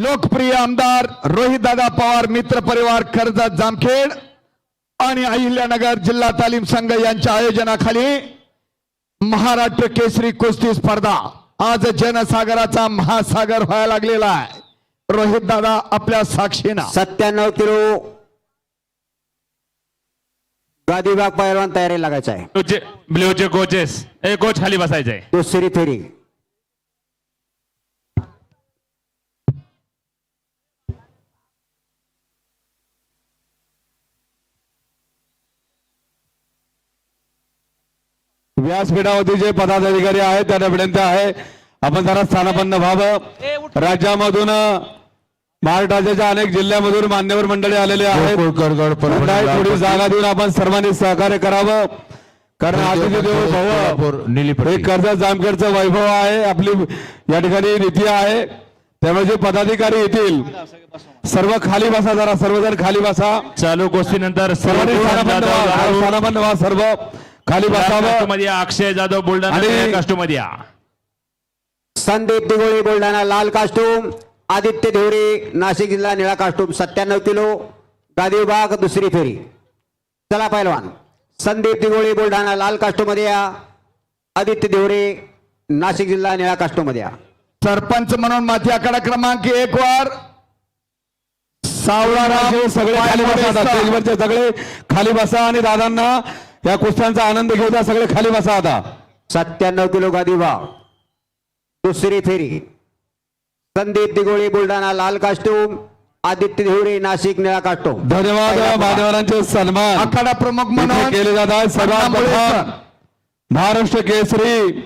लोकप्रिय आमदार रोहितदादा पवार मित्र परिवार कर्जत जामखेड आणि अहिल्यानगर जिल्हा तालीम संघ यांच्या आयोजनाखाली महाराष्ट्र केसरी कुस्ती स्पर्धा आज जनसागराचा महासागर व्हायला लागलेला आहे. रोहितदादा आपल्या साक्षीनं. सत्त्याण्णव किलो गादी विभाग पहिलवान तयारी लागायचा आहे. ब्ल्यूचे कोचेस ए कोच खाली बसायचंय. दुसरी फेरी. व्यासपीठावरती जे पदाधिकारी आहेत त्यांना विनंती आहे आपण जरा स्थानापन्न व्हावं. राज्यामधून महाराष्ट्राच्या अनेक जिल्ह्यामधून मान्यवर मंडळी आलेले आहेत. थोडी जागा देऊन आपण सर्वांनी सहकार्य करावं. कारण आदित्य देव हे कर्जत जामखेडचं वैभव आहे आपली या ठिकाणी नीती आहे. त्यामुळे जे पदाधिकारी येतील सर्व खाली बसा जरा सर्वजण खाली बसा. चालू गोष्टीनंतर सर्वांनी सर्व. खाली बसावं. मध्ये अक्षय जाधव बुलढाणा आणि- कास्टोमध्ये या संदीप दिगोळी बुलढाणा लाल कास्टूम आदित्य देवरे नाशिक जिल्हा निळा कास्टूम सत्त्याण्णव किलो गादी विभाग दुसरी फेरी. चला पहिलवान संदीप दिगोळी बुलढाणा लाल कास्टूममध्ये या आदित्य देवरे नाशिक जिल्हा निळा कास्टूममध्ये या सरपंच म्हणून माथी आकडा क्रमांक एक वर. सावळा सगळे खाली बसा सगळे. खाली बसा आणि दादांना या कुस्त्यांचा आनंद घेऊ द्या सगळे खाली बसा आता. सत्त्याण्णव किलो गादी दुसरी फेरी. संदीप दिगोळी बुलढाणा लाल कास्टूम आदित्य देवरे नाशिक निळा कास्टूम धन्यवाद मान्यवरांचे सन्मान. आखाडा प्रमुख म्हणून केले जात आहेत सर्वात प्रथम. महाराष्ट्र केसरी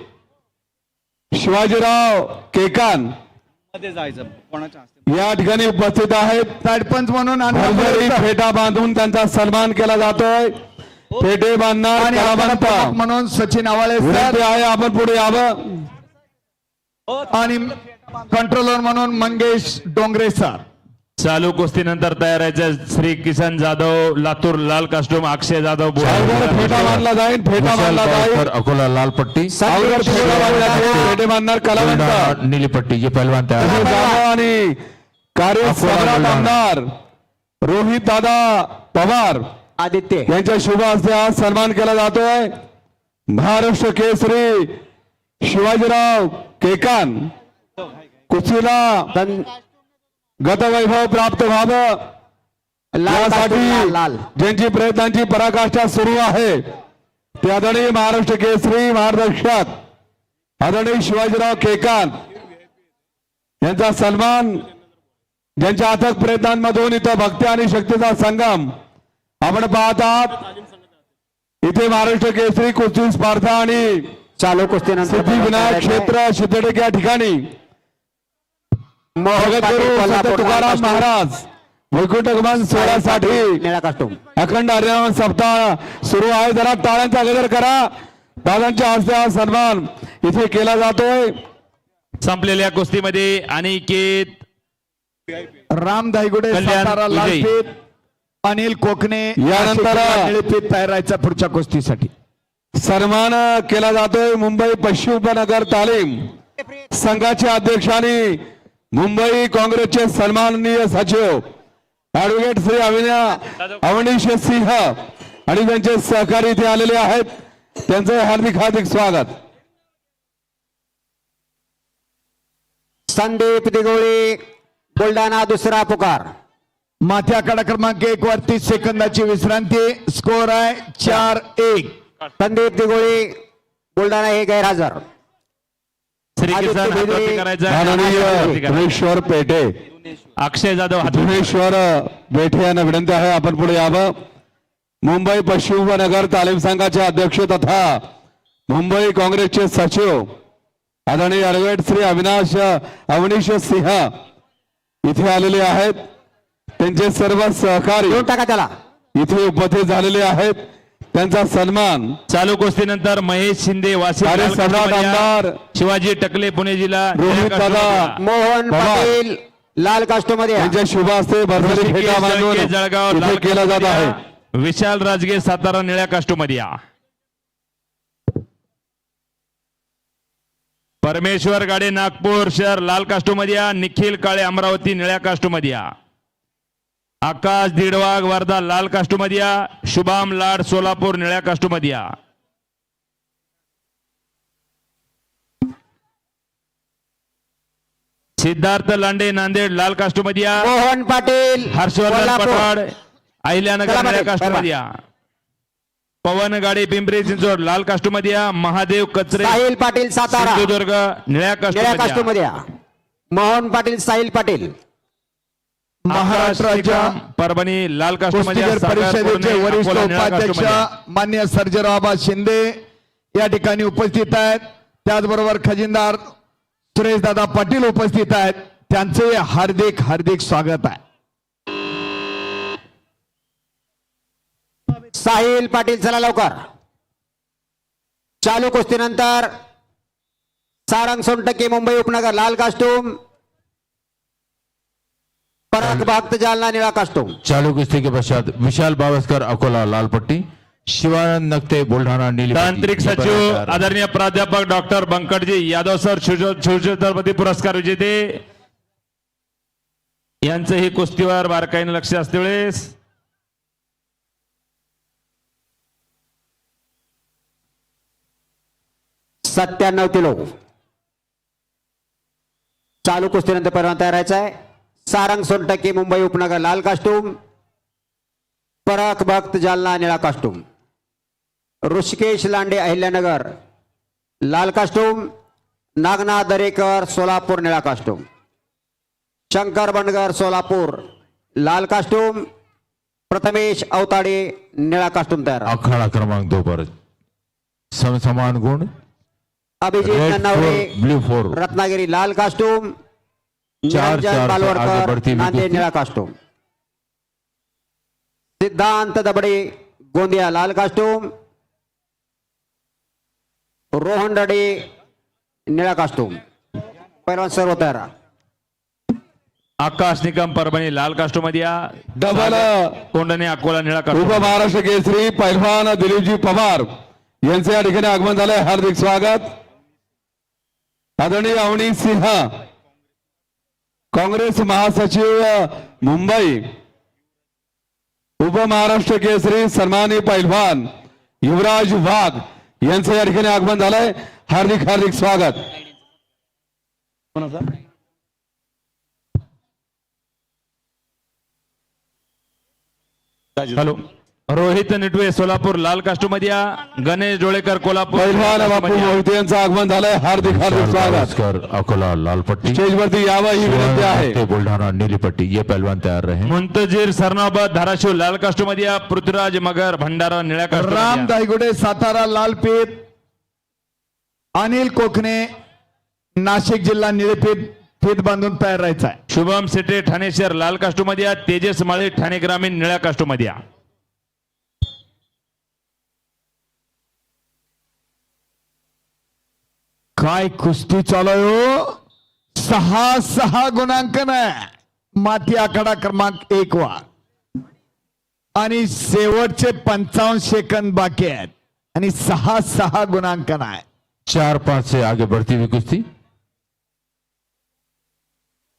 शिवाजीराव केकान. या ठिकाणी उपस्थित आहेत. सरपंच म्हणून भरभरी. फेटा बांधून त्यांचा सन्मान केला जातोय. फेटे बांधणार आणि म्हणून सचिन आवाळे आहे आपण पुढे यावं. आणि कंट्रोलर म्हणून मंगेश डोंगरे सर चालू कुस्तीनंतर तयार आहे श्री किसन जाधव लातूर लाल कास्टोम अक्षय जाधव फेटा बांधला जाईल फेटा बांधला जाईल. अकोला लाल पट्टी. फेटा बांधणार कलावंत. बुलढाणा नीली पट्टी जे पहिलवान तयार आणि कार्य आमदार रोहित दादा पवार. आदित्य. यांच्या शुभ हस्ते आज सन्मान केला जातोय. महाराष्ट्र केसरी शिवाजीराव केकान. कुस्तीला गतवैभव प्राप्त व्हावं. यासाठी ज्यांची प्रयत्नांची पराकाष्ठा सुरू आहे ते आदरणीय महाराष्ट्र केसरी मार्गदर्शक आदरणीय शिवाजीराव केकान यांचा सन्मान ज्यांच्या अथक प्रयत्नांमधून इथं भक्ती आणि शक्तीचा संगम आपण पाहत आहात इथे महाराष्ट्र केसरी कुस्ती स्पर्धा आणि चालू कुस्तीनंतर सिद्धिविनायक क्षेत्र सिद्धटेक या ठिकाणी. तुकाराम. महाराज वैकुंठगमन सोहळ्यासाठी निळा कास्टूम अखंड हरिनाम सप्ताह सुरू आहे. जरा टाळ्यांचा गजर करा. दादांच्या हस्ते हा सन्मान इथे केला जातोय. संपलेल्या कुस्तीमध्ये अनिकेत राम धायगुडे कल्याण सातारा विजयी. लालपीत अनिल कोकणे यानंतर- निळपीत तयार राहायचा पुढच्या कुस्तीसाठी. सन्मान केला जातोय मुंबई पश्चिम उपनगर तालीम संघाचे अध्यक्ष आणि मुंबई काँग्रेसचे सन्माननीय सचिव. ऍडव्होकेट श्री अविना अवनीश सिंह आणि त्यांचे सहकारी इथे आलेले आहेत. त्यांचे हार्दिक हार्दिक स्वागत. संदीप दिगोळी बुलढाणा दुसरा पुकार. माथ्या आकडा क्रमांक एक वर तीस सेकंदाची विश्रांती. स्कोर आहे चार एक. संदीप दिगोळी बुलढाणा हे गैरहजर. धुरेश्वर पेठे. अक्षय जाधव धुरेश्वर बेठे यांना विनंती आहे आपण पुढे यावं. मुंबई पश्चिम उपनगर तालीम संघाचे अध्यक्ष तथा मुंबई काँग्रेसचे सचिव आदरणीय ॲडव्होकेट श्री अविनाश अवनीश सिंह इथे आलेले आहेत. त्यांचे सर्व सहकारी टाका त्याला इथे उपस्थित झालेले आहेत त्यांचा सन्मान चालू कुस्तीनंतर महेश शिंदे कास्टोमध्ये या. आमदार शिवाजी टकले पुणे जिल्हा रोहित दादा. मोहन. पाटील लाल कास्टूममध्ये या. त्यांच्या शुभ हस्ते भरभरी ऋषिकेश फेटा बांधून जळके, जळगाव इथे केला जात आहे. विशाल राजगे सातारा निळ्या कास्टोमध्ये या परमेश्वर गाडे नागपूर शहर लाल कास्टोमध्ये या निखिल काळे अमरावती निळ्या कास्टोमध्ये या आकाश दिडवाग वर्धा लाल कास्टोमध्ये या शुभाम लाड सोलापूर निळ्या कास्टोमध्ये या सिद्धार्थ लांडे नांदेड लाल कास्टोमध्ये या मोहन पाटील हर्षवर्धन. पठाड अहिल्यानगर निळ्या कास्टोमध्ये या पवन गाडी पिंपरी चिंचवड लाल कास्टोमध्ये या महादेव कचरे साहिल पाटील सातारा. सिंधुदुर्ग निळ्या कास्टोमध्ये या. कास्टूमध्ये या मोहन पाटील साहिल पाटील. महाराष्ट्र राज्य निकम, परभणी लाल परिषदेचे वरिष्ठ उपाध्यक्ष. मान्य सर्जेराव शिंदे या ठिकाणी उपस्थित आहेत. त्याचबरोबर खजिनदार सुरेशदादा पाटील उपस्थित आहेत. त्यांचे हार्दिक हार्दिक स्वागत आहे. साहिल पाटील चला लवकर. चालू कुस्तीनंतर सारंग सोनटक्के मुंबई उपनगर लाल कास्टूम पराग भक्त जालना निळा कास्टूम चालू कुस्ती के पश्चात विशाल बावस्कर अकोला लाल पट्टी शिवानंद नकते बुलढाणा नीली. तांत्रिक सचिव आदरणीय प्राध्यापक डॉक्टर बंकटजी यादव सर शिवछत्रपती पुरस्कार विजेते यांचं हे कुस्तीवर बारकाईने लक्ष असते वेळेस. सत्त्याण्णव किलो. चालू कुस्तीनंतर परवाना तयार व्हायचा आहे. सारंग सोनटक्के मुंबई उपनगर लाल कास्टूम पराग भक्त जालना निळा कास्टूम ऋषिकेश लांडे अहिल्यानगर लाल कास्टूम नागनाथ दरेकर सोलापूर निळा कास्टूम शंकर बनगर सोलापूर लाल कास्टूम प्रथमेश अवताडे निळा कास्टूम तयार. अखाड़ा क्रमांक दो पर. सम समान गुण. अभिजित फोर रत्नागिरी लाल कास्टूम चार- निरंजन चार से आगे पालवडकर बढ़ती हुई नांदेड कुस्ती। निळा कास्टूम सिद्धांत दबडे गोंदिया लाल कास्टूम रोहन डडे निळा कास्टूम पहिलवान सर्व तयार आकाश निकम परभणी लाल कास्टोमध्ये या डबल कोंडणे अकोला निळा उप कास्टो महाराष्ट्र केसरी पैलवान दिलीपजी पवार यांचे या ठिकाणी आगमन झालंय. हार्दिक स्वागत. आदरणीय अवनी सिंह काँग्रेस महासचिव मुंबई उप महाराष्ट्र केसरी सन्मानी पैलवान युवराज वाघ यांचं या ठिकाणी आगमन झालंय. हार्दिक हार्दिक स्वागत. हॅलो. रोहित निटवे सोलापूर लाल कास्टोमध्ये या गणेश डोळेकर कोल्हापूर बापू. मोहिते यांचं आगमन झालंय. हार्दिक हार्दिक स्वागत. अकोला लाल पट्टी स्टेजवरती यावं ही विनंती आहे. बुलढाणा नीली पट्टी ये पहलवान तैयार रहे. मुंतजीर सरनाबाद धाराशिव लाल कास्टोमध्ये या पृथ्वीराज मगर भंडारा निळ्या राम कास्टोमध्ये या. दायगुडे सातारा लालपेठ अनिल कोकणे नाशिक जिल्हा निळेपेठ फेत बांधून तयार राहायचा आहे शुभम सेटे ठाणे शहर लाल कास्टोमध्ये या तेजस माळी ठाणे ग्रामीण निळ्या कास्टोमध्ये या काय कुस्ती चालू आहे हो? सहा सहा गुणांकन आहे माती आखाडा क्रमांक एक वा. आणि शेवटचे पंचावन्न सेकंद बाकी आहेत. आणि सहा सहा गुणांकन आहे चार पांच से आगे बढ़ती हुई कुश्ती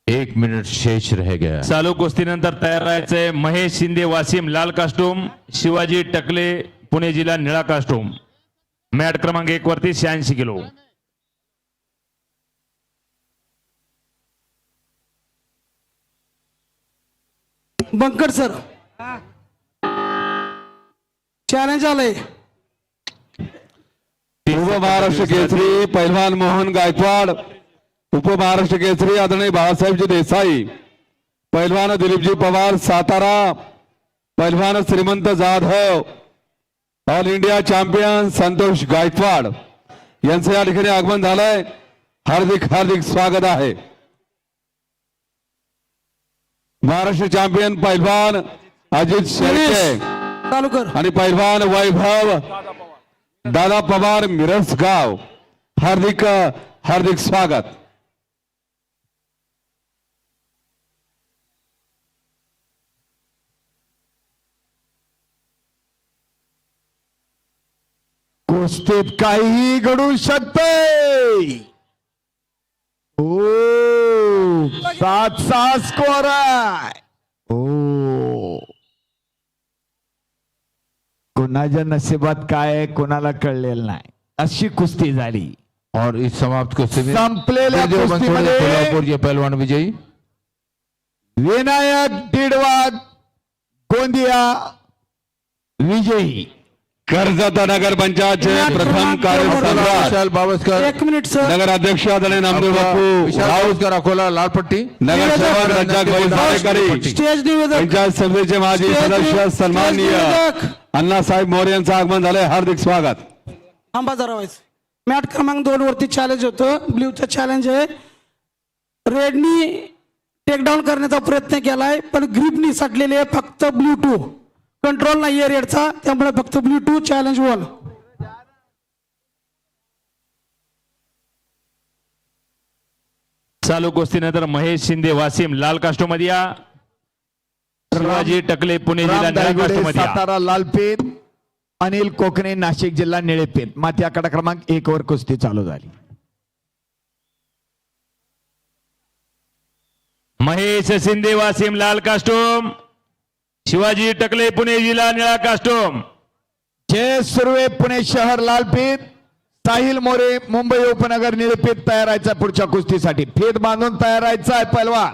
एक मिनट शेष रह गया। चालू कुस्तीनंतर तयार राहायचंय महेश शिंदे वासिम लाल कास्टूम शिवाजी टकले पुणे जिल्हा निळा कास्टूम मॅट क्रमांक एक वरती शहाऐंशी किलो. बंकट सर. चॅलेंज आलंय. उप महाराष्ट्र केसरी पैलवान मोहन गायकवाड उप महाराष्ट्र केसरी आदरणीय बाळासाहेबजी देसाई पैलवान दिलीपजी पवार सातारा पैलवान Shrimant Jadhav all India champion Santosh Gaikwad. यांचं या ठिकाणी आगमन झालंय. हार्दिक हार्दिक स्वागत आहे. महाराष्ट्र चॅम्पियन पैलवान अजित शेळके आणि पैलवान वैभव दादा पवार मिरजगाव हार्दिक हार्दिक स्वागत. कुस्तीत काहीही घडू शकते ओ सात सहा स्कोर आहे ओ। कोणाच्या नशिबात काय कोणाला कळलेलं नाही. अशी कुस्ती झाली. और इस समाप्त कुश्ती में संपलेल्या कुस्तीमध्ये कोल्हापुर ये पहलवान विजयी। विनायक दीडवाग गोंदिया विजयी. कर्जत नगर पंचायतचे प्रथम विशाल बावस्कर. एक मिनिट सर. नगर अध्यक्ष आदरणीय नामदेव बापू. विशाल बावस्कर अकोला लालपट्टी. नगरसेवक रज्जाक भाई स्टेज निवेदक. पंचायत समितीचे माजी स्टेज सदस्य निवेदक, सन्माननीय स्टेज निवेदक. अण्णासाहेब मोरे यांचं आगमन झालंय. हार्दिक स्वागत. थांबा जरा व्हायचं मॅट क्रमांक दोन वरती चॅलेंज होतं. ब्ल्यूचं चॅलेंज आहे. रेडनी टेकडाऊन करण्याचा प्रयत्न केलाय पण ग्रीपनी सटलेले आहे फक्त ब्ल्यू टू कंट्रोल नाहीये रेडचा त्यामुळे फक्त ब्ल्यू टू चॅलेंज वन चालू कुस्तीनंतर महेश शिंदे वासिम लाल कास्टोमध्ये या. शिवाजी टकले पुणे जिल्हा निळ्या दायगुडे कास्टोमध्ये या. सातारा लालपेठ अनिल कोकणे नाशिक जिल्हा निळेपेठ माती आकडा क्रमांक एक वर कुस्ती चालू झाली. महेश शिंदे वासिम लाल कास्टोम शिवाजी टकले पुणे जिल्हा निळा कास्टोम. जय सुर्वे पुणे शहर लालपीत साहिल मोरे मुंबई उपनगर निळेपेठ तयार पुढच्या कुस्तीसाठी. फेद बांधून तयार आहे पहलवान.